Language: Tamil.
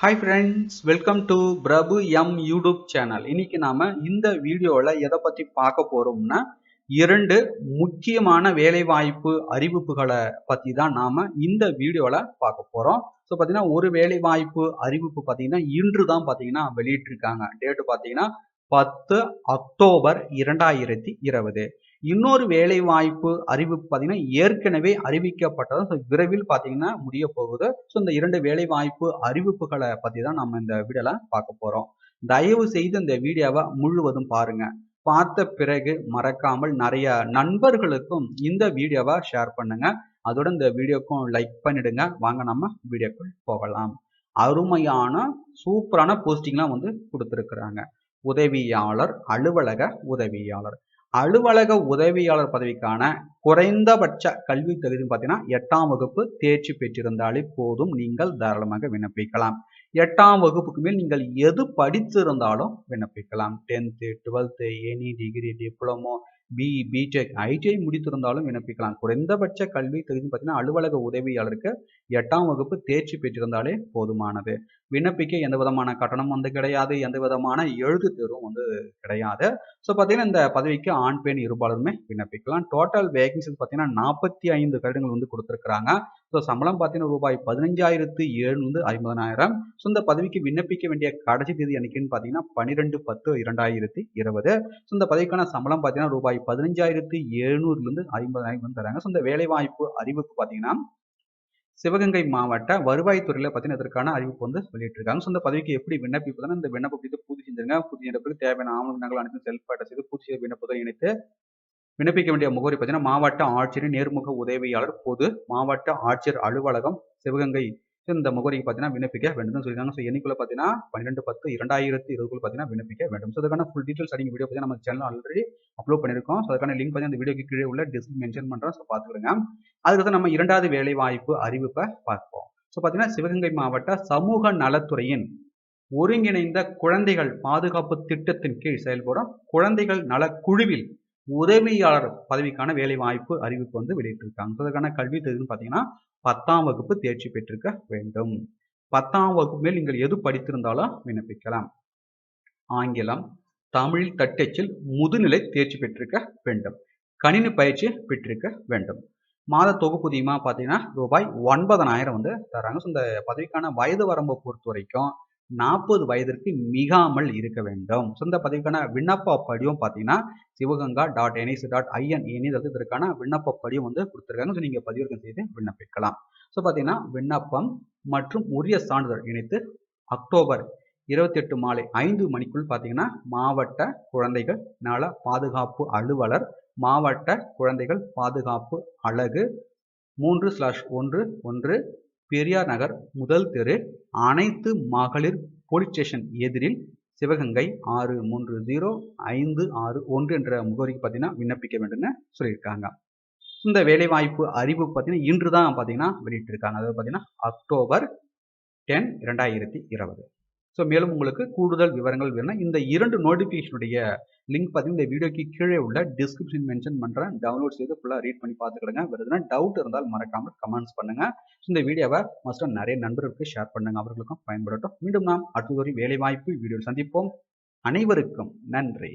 Hi friends welcome to Prabhu M YouTube channel இன்னைக்கு நாம இந்த வீடியோவில் எதை பற்றி பார்க்க போறோம்னா இரண்டு முக்கியமான வேலைவாய்ப்பு அறிவிப்புகளை பற்றி தான் நாம இந்த வீடியோவில் பார்க்க போறோம். ஸோ பார்த்தீங்கன்னா ஒரு வேலைவாய்ப்பு அறிவிப்பு பார்த்தீங்கன்னா இன்று தான் பார்த்தீங்கன்னா வெளியிட்டிருக்காங்க. டேட்டு பார்த்தீங்கன்னா பத்து அக்டோபர் இரண்டாயிரத்தி இருபது. இன்னொரு வேலை வாய்ப்பு அறிவிப்பு பார்த்தீங்கன்னா ஏற்கனவே அறிவிக்கப்பட்டதும் ஸோ விரைவில் பார்த்தீங்கன்னா முடிய போகுது. ஸோ இந்த இரண்டு வேலை வாய்ப்பு அறிவிப்புகளை பற்றி தான் நம்ம இந்த வீடியோல பார்க்க போகிறோம் தயவு செய்து இந்த வீடியோவை முழுவதும் பாருங்க. பார்த்த பிறகு மறக்காமல் நிறைய நண்பர்களுக்கும் இந்த வீடியோவை ஷேர் பண்ணுங்க. அதோட இந்த வீடியோக்கும் லைக் பண்ணிடுங்க. வாங்க நம்ம வீடியோக்குள் போகலாம். அருமையான சூப்பரான போஸ்டிங்லாம் வந்து கொடுத்துருக்குறாங்க. உதவியாளர் அலுவலக உதவியாளர். அலுவலக உதவியாளர் பதவிக்கான குறைந்தபட்ச கல்வி தகுதி பார்த்தீங்கன்னா எட்டாம் வகுப்பு தேர்ச்சி பெற்றிருந்தாலே போதும். நீங்கள் தாராளமாக விண்ணப்பிக்கலாம். எட்டாம் வகுப்புக்கு மேல் நீங்கள் எது படித்திருந்தாலும் விண்ணப்பிக்கலாம். Tenth twelfth any degree diploma BE BTech ITI முடித்திருந்தாலும் விண்ணப்பிக்கலாம். குறைந்தபட்ச கல்வி தகுதி பார்த்தீங்கன்னா அலுவலக உதவியாளருக்கு எட்டாம் வகுப்பு தேர்ச்சி பெற்றிருந்தாலே போதுமானது. விண்ணப்பிக்க எந்த விதமான கட்டணம் வந்து கிடையாது. எந்த விதமான எழுத்து தேர்வும் வந்து கிடையாது. ஸோ பார்த்தீங்கன்னா இந்த பதவிக்கு ஆண் பெண் இருபாலருமே விண்ணப்பிக்கலாம். டோட்டல் வேகன்சிஸ் பார்த்தீங்கன்னா நாற்பத்தி ஐந்து கடிதங்கள் வந்து கொடுத்துருக்குறாங்க. ஸோ சம்பளம் பார்த்தீங்கன்னா ரூபாய் பதினஞ்சாயிரத்து ஏழுநூறு ஐம்பதனாயிரம். ஸோ இந்த பதவிக்கு விண்ணப்பிக்க வேண்டிய கடைசி தேதி என்னைக்குன்னு பார்த்தீங்கன்னா பன்னிரெண்டு பத்து இரண்டாயிரத்தி இருபது. ஸோ இந்த பதவிக்கான சம்பளம் பார்த்தீங்கன்னா ரூபாய் பதினஞ்சாயிரத்து எழுநூறுலேருந்து ஐம்பதாயிரம் வந்து தராங்க. ஸோ இந்த வேலைவாய்ப்பு அறிவிப்பு பார்த்தீங்கன்னா சிவகங்கை மாவட்ட வருவாய்த்துறையில் பார்த்தீங்கன்னா இதற்கான அறிவிப்பு வந்து வெளியிட்டிருக்காங்க. ஸோ இந்த பதவிக்கு எப்படி விண்ணப்பிப்பதுன்னா இந்த விண்ணப்பம் இது பூர்த்தி செஞ்சிருங்க. பூர்த்தி செய்யறதுக்கு தேவையான ஆவணங்கள் அனைத்தும் செல்ஃப் செய்து பூர்த்தி செய்த விண்ணப்பத்தை இணைத்து விண்ணப்பிக்க வேண்டிய முகவரி பார்த்தீங்கன்னா மாவட்ட ஆட்சியர் நேர்முக உதவியாளர் பொது மாவட்ட ஆட்சியர் அலுவலகம் சிவகங்கை இந்த முகவரிக்கு பார்த்தீங்கன்னா விண்ணப்பிக்க வேண்டும் சொல்லியிருக்காங்க. ஸோ எண்ணிக்குள்ள பார்த்தீங்கன்னா பன்னிரெண்டு பத்து இரண்டாயிரத்தி இருபதுக்குள்ள பார்த்தீங்கன்னா விண்ணப்பிக்க வேண்டும். ஸோ அதுக்கான ஃபுல் டீட்டெயில்ஸ் அடிங்க வீடியோ பார்த்தீங்கன்னா நம்ம சேனல் ஆல்ரெடி அப்லோட் பண்ணியிருக்கோம். ஸோ அதுக்கான லிங்க் பார்த்தீங்கன்னா இந்த வீடியோக்கு கீழே உள்ள டிஸ்கிரிப் மென்ஷன் பண்ணுறோம் ஸோ பார்த்துக்கிடுங்க அதுக்கு நம்ம இரண்டாவது வேலை வாய்ப்பு அறிவிப்பை பார்ப்போம். ஸோ பார்த்தீங்கன்னா சிவகங்கை மாவட்ட சமூக நலத்துறையின் ஒருங்கிணைந்த குழந்தைகள் பாதுகாப்பு திட்டத்தின் கீழ் செயல்படும் குழந்தைகள் நலக்குழுவில் உதவியாளர் பதவிக்கான வேலை வாய்ப்பு அறிவிப்பு வந்து வெளியிட்டிருக்காங்க. அதற்கான கல்வி தகுதின்னு பார்த்தீங்கன்னா பத்தாம் வகுப்பு தேர்ச்சி பெற்றிருக்க வேண்டும். பத்தாம் வகுப்பு மேல் நீங்கள் எது படித்திருந்தாலும் விண்ணப்பிக்கலாம். ஆங்கிலம் தமிழ் தட்டச்சில் முதுநிலை தேர்ச்சி பெற்றிருக்க வேண்டும். கணினி பயிற்சி பெற்றிருக்க வேண்டும். மாத தொகுப்புதியமா பார்த்தீங்கன்னா ரூபாய் ஒன்பதனாயிரம் வந்து தராங்க. ஸோ இந்த பதவிக்கான வயது வரம்பை பொறுத்த வரைக்கும் நாற்பது வயதிற்கு மிகாமல் இருக்க வேண்டும். ஸோ இந்த பதவிக்கான விண்ணப்ப படிவம் பார்த்தீங்கன்னா Sivaganga dot NIC dot IN any இதற்கான விண்ணப்ப படிவம் வந்து கொடுத்துருக்காங்க. ஸோ நீங்கள் பதிவிறக்கம் செய்து விண்ணப்பிக்கலாம். ஸோ பார்த்தீங்கன்னா விண்ணப்பம் மற்றும் உரிய சான்றிதழ் இணைத்து அக்டோபர் இருபத்தி எட்டு மாலை ஐந்து மணிக்குள் பார்த்தீங்கன்னா மாவட்ட குழந்தைகள் நல பாதுகாப்பு அலுவலர் மாவட்ட குழந்தைகள் பாதுகாப்பு அழகு மூன்று ஸ்லாஷ் ஒன்று ஒன்று பெரியார் நகர் முதல் தெரு அனைத்து மகளிர் போலீஸ் ஸ்டேஷன் எதிரில் சிவகங்கை ஆறு மூன்று ஜீரோ ஐந்து ஆறு ஒன்று என்ற முகவரிக்கு பார்த்தீங்கன்னா விண்ணப்பிக்க வேண்டும்னு சொல்லியிருக்காங்க. இந்த வேலைவாய்ப்பு அறிவு பார்த்தீங்கன்னா இன்று தான் பார்த்தீங்கன்னா வெளியிட்டிருக்காங்க. அதாவது பார்த்தீங்கன்னா அக்டோபர் டென் இரண்டாயிரத்தி இருபது. ஸோ மேலும் உங்களுக்கு கூடுதல் விவரங்கள் வேணும் இந்த இரண்டு நோட்டிஃபிகேஷனுடைய லிங்க் பார்த்தீங்கன்னா இந்த வீடியோக்கு கீழே உள்ள டிஸ்கிரிப்ஷன் மென்ஷன் பண்ணுறேன் டவுன்லோட் செய்து ஃபுல்லாக ரீட் பண்ணி பார்த்துக்கிடுங்க வேறு டவுட் இருந்தால் மறக்காமல் கமெண்ட்ஸ் பண்ணுங்க. இந்த வீடியோவை மஸ்ட்டாக நிறைய நண்பர்களுக்கு ஷேர் பண்ணுங்க. அவர்களுக்கும் பயன்படட்டும். மீண்டும் நாம் அடுத்ததொரு வேலைவாய்ப்பு வீடியோ சந்திப்போம். அனைவருக்கும் நன்றி.